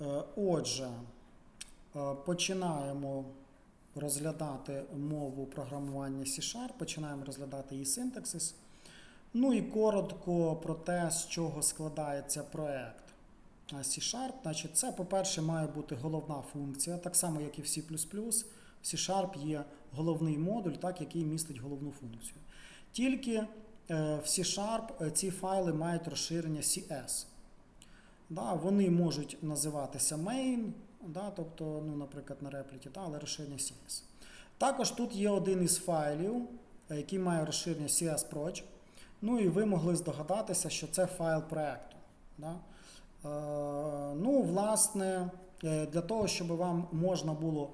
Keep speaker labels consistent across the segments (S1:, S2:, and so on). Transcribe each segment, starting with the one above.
S1: Е, Отже, е, починаємо розглядати мову програмування C-Sharp, починаємо розглядати її синтаксис. Ну і коротко про те, з чого складається проект е, C-Sharp. Значить, це, по-перше, має бути головна функція, так само, як і в C. В C-Sharp є головний модуль, так, який містить головну функцію. Тільки в C-Sharp ці файли мають розширення CS. Да, вони можуть називатися main, да, тобто, ну, наприклад, на репліті, да, але розширення CS. Також тут є один із файлів, е, який має розширення CS-Proc. Ну і ви могли здогадатися, що це файл проекту. Да? Е, ну, власне, е, для того, щоб вам можна було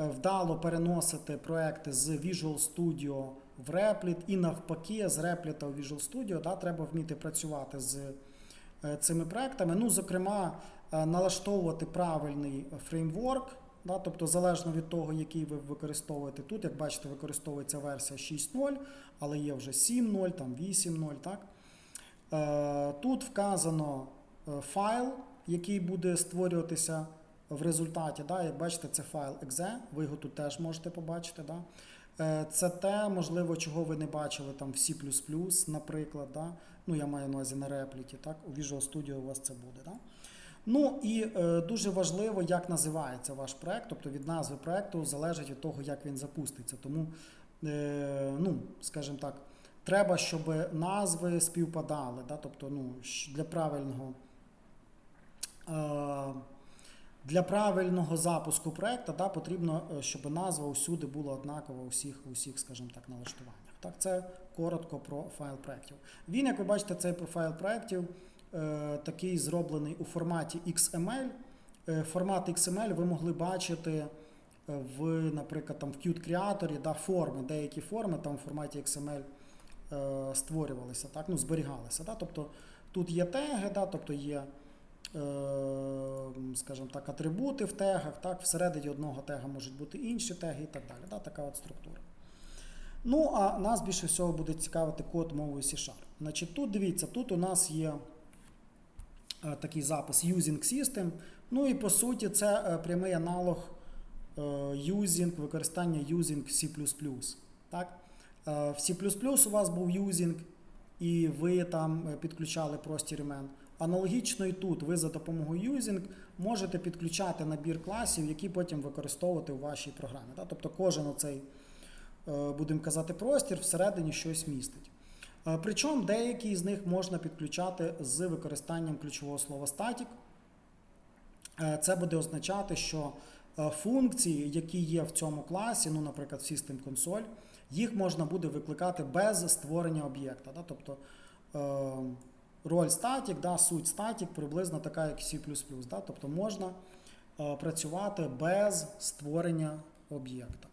S1: е, вдало переносити проекти з Visual Studio в Replit і навпаки, з Replit в Visual Studio, да, треба вміти працювати з цими проектами. Ну, зокрема, е, налаштовувати правильний фреймворк, да, тобто залежно від того, який ви використовуєте. Тут, як бачите, використовується версія 6.0, але є вже 7.0, там 8.0. Так? Е, Тут вказано е, файл, який буде створюватися в результаті. Да? Як бачите, це файл exe, ви його тут теж можете побачити. Да? Е, Це те, можливо, чого ви не бачили там в C, наприклад. Да? Ну, я маю на увазі на репліті, так? У Visual Studio у вас це буде. Да? Ну і е, дуже важливо, як називається ваш проект, тобто від назви проекту залежить від того, як він запуститься. Тому, е, ну, скажімо так, треба, щоб назви співпадали. Да? Тобто, ну, для правильного. Е, для правильного запуску проекту да, потрібно, е, щоб назва усюди була однакова у всіх, у всіх, скажімо так, налаштуваннях. Так, це коротко про файл проєктів. Він, як ви бачите, цей файл проєктів е, такий зроблений у форматі XML. Е, формат XML ви могли бачити е, в, наприклад, там, в Qt Creator, да, форми, деякі форми там в форматі XML е, створювалися, так, ну, зберігалися. Да, тобто тут є теги, да, тобто є скажімо так, атрибути в тегах, так, всередині одного тега можуть бути інші теги і так далі. Да, така от структура. Ну, а нас більше всього буде цікавити код мовою C-Sharp. Значить, тут дивіться, тут у нас є е, такий запис Using System. Ну і по суті, це е, прямий аналог е, using, використання using C. Так? Е, В C у вас був using, і ви там е, підключали простір імен. Аналогічно і тут ви за допомогою using можете підключати набір класів, які потім використовувати у вашій програмі. Тобто кожен оцей, е, будемо казати, простір всередині щось містить. Е, Причому деякі з них можна підключати з використанням ключового слова static. Е, Це буде означати, що функції, які є в цьому класі, ну, наприклад, в System Console, їх можна буде викликати без створення об'єкта. Тобто роль static, да, суть static приблизно така, як C. Да? Тобто можна е, працювати без створення об'єкта.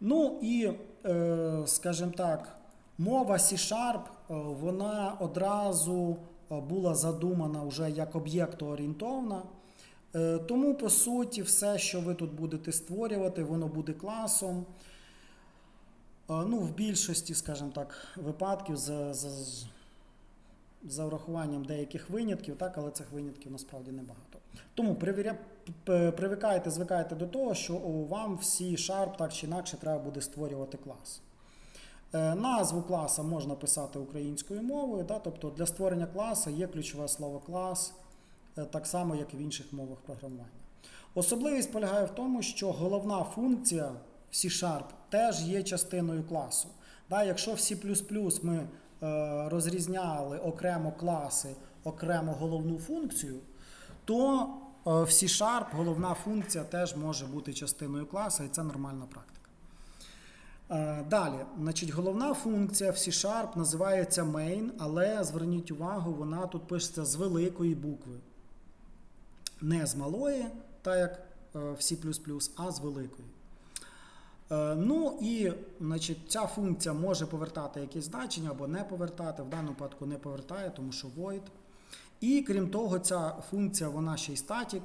S1: Ну і, е, скажімо так, мова C-Sharp, е, вона одразу е, була задумана вже як об'єктоорієнтовна. Е, Тому, по суті, все, що ви тут будете створювати, воно буде класом. Е, Ну, в більшості, скажімо так, випадків за, за, за урахуванням деяких винятків, так, але цих винятків насправді небагато. Тому п- привикайте, звикайте до того, що вам всі Sharp так чи інакше треба буде створювати клас. Е, Назву класа можна писати українською мовою, да, тобто для створення класу є ключове слово клас, е, так само, як і в інших мовах програмування. Особливість полягає в тому, що головна функція C-Sharp теж є частиною класу. Да, якщо в C ми е, розрізняли окремо класи, окремо головну функцію, то е, в C-Sharp головна функція теж може бути частиною класу, і це нормальна практика. Е, Далі, значить, головна функція в C-Sharp називається main, але зверніть увагу, вона тут пишеться з великої букви. Не з малої, так як е, в C, а з великої. Е, Ну і значить, ця функція може повертати якесь значення або не повертати. В даному випадку не повертає, тому що void. І крім того, ця функція вона ще й статік.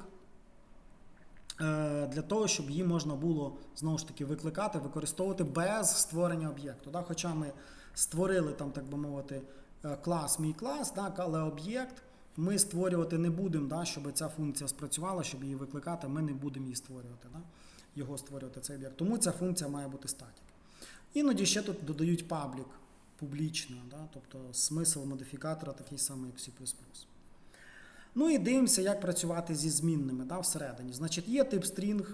S1: Е, Для того, щоб її можна було знову ж таки викликати, використовувати без створення об'єкту. Да? Хоча ми створили там, так би мовити, е, клас, мій клас, так? але об'єкт ми створювати не будемо, да, щоб ця функція спрацювала, щоб її викликати, ми не будемо її створювати, да, його створювати цей об'єкт. Тому ця функція має бути статік. Іноді ще тут додають паблік публічно, да, тобто смисл модифікатора такий самий, як C++. Ну і дивимося, як працювати зі змінними да, всередині. Значить, є тип string,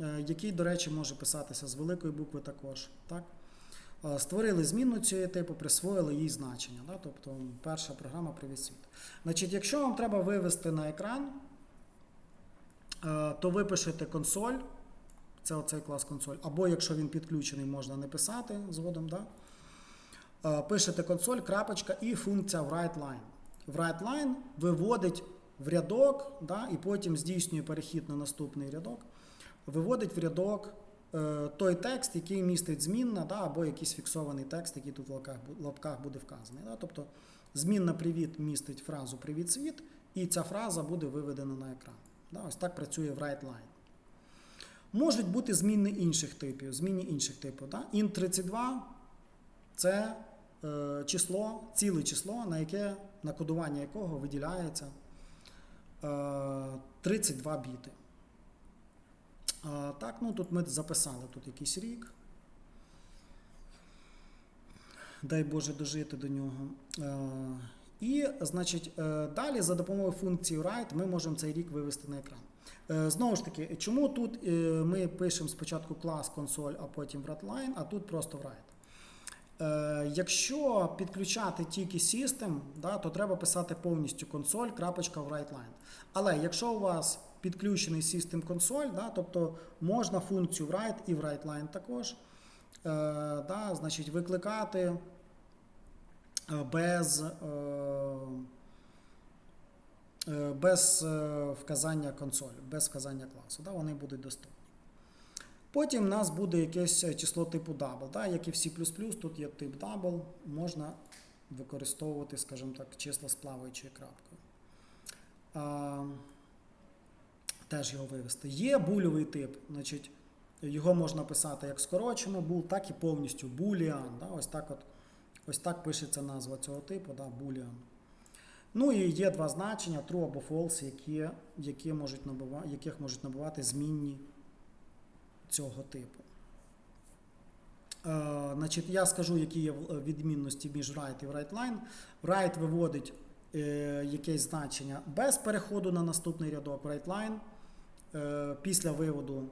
S1: е, який, до речі, може писатися з великої букви також. Так? Е, Створили змінну цього типу, присвоїли їй значення. Да? Тобто перша програма Привіт світ. Значить, якщо вам треба вивести на екран, е, то ви пишете консоль, це оцей клас консоль, або якщо він підключений, можна не писати згодом. Да? Е, Пишете консоль, крапочка і функція writeLine. WriteLine виводить в рядок, да, і потім здійснює перехід на наступний рядок, виводить в рядок е, той текст, який містить змінна, да, або якийсь фіксований текст, який тут в лапках, лапках буде вказаний. Да. Тобто змінна привіт містить фразу Привіт світ, і ця фраза буде виведена на екран. Да. Ось так працює WriteLine. Можуть бути зміни інших типів, зміни інших типів. Да. int 32 це е, число, ціле число, на яке на кодування якого виділяється е, 32 біти. Е, так, ну тут ми записали тут якийсь рік. Дай Боже дожити до нього. Е, і, значить, е, далі за допомогою функції write ми можемо цей рік вивести на екран. Е, Знову ж таки, чому тут е, ми пишемо спочатку клас консоль, а потім writeLine, а тут просто write? Е, Якщо підключати тільки System, да, то треба писати повністю консоль, крапочка в writeLine. Але якщо у вас підключений System консоль, да, тобто можна функцію write і в writeLine також, да, значить, викликати без, без е, вказання консолі, без вказання класу. Да, вони будуть доступні. Потім в нас буде якесь е, число типу double. Да? Як і в C++, тут є тип double, можна використовувати, скажімо так, числа з плаваючою крапкою. А, теж його вивести. Є бульовий тип, значить, його можна писати як скорочено bool, так і повністю boolean. Да? Ось, так от, ось так пишеться назва цього типу, да? boolean. Ну і є два значення true або false, які, які можуть набувати, яких можуть набувати змінні цього типу. Е, значить, я скажу, які є відмінності між write і writeLine. Write виводить е, якесь значення без переходу на наступний рядок. WriteLine е, після виводу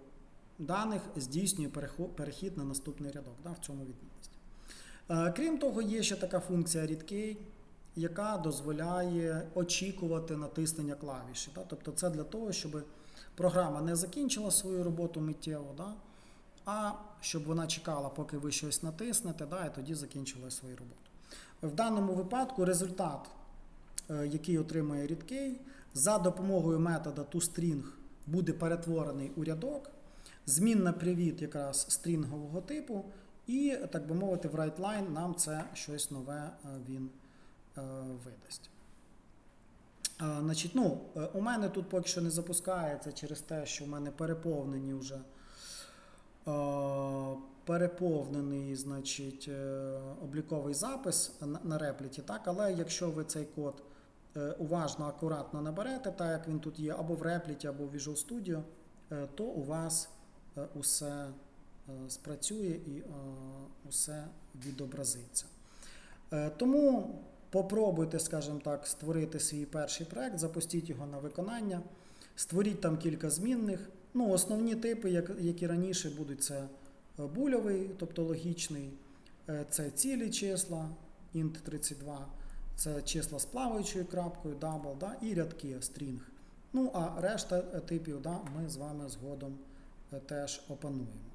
S1: даних здійснює перехід на наступний рядок. Да, в цьому відмінність. Е, крім того, є ще така функція readkey, яка дозволяє очікувати натиснення клавіші. Да? Тобто це для того, щоб програма не закінчила свою роботу миттєво, да? а щоб вона чекала, поки ви щось натиснете, да? і тоді закінчила свою роботу. В даному випадку результат, е, який отримує readkey, за допомогою метода toString буде перетворений у рядок, змінна привіт якраз стрінгового типу, і, так би мовити, в writeLine нам це щось нове е, він видасть. А, значить, ну, е, у мене тут поки що не запускається через те, що в мене переповнені вже е, переповнений значить, е, обліковий запис на, на репліті, так? але якщо ви цей код е, уважно, акуратно наберете, так як він тут є, або в репліті, або в Visual Studio, е, то у вас е, усе е, спрацює і е, усе відобразиться. Е, Тому попробуйте, скажімо так, створити свій перший проект, запустіть його на виконання, створіть там кілька змінних. Ну, основні типи, як, які раніше будуть, це е, бульовий, тобто логічний, е, це цілі числа, int 32, це числа з плаваючою крапкою, double, да, і рядки string. Ну, а решта е, типів да, ми з вами згодом теж опануємо.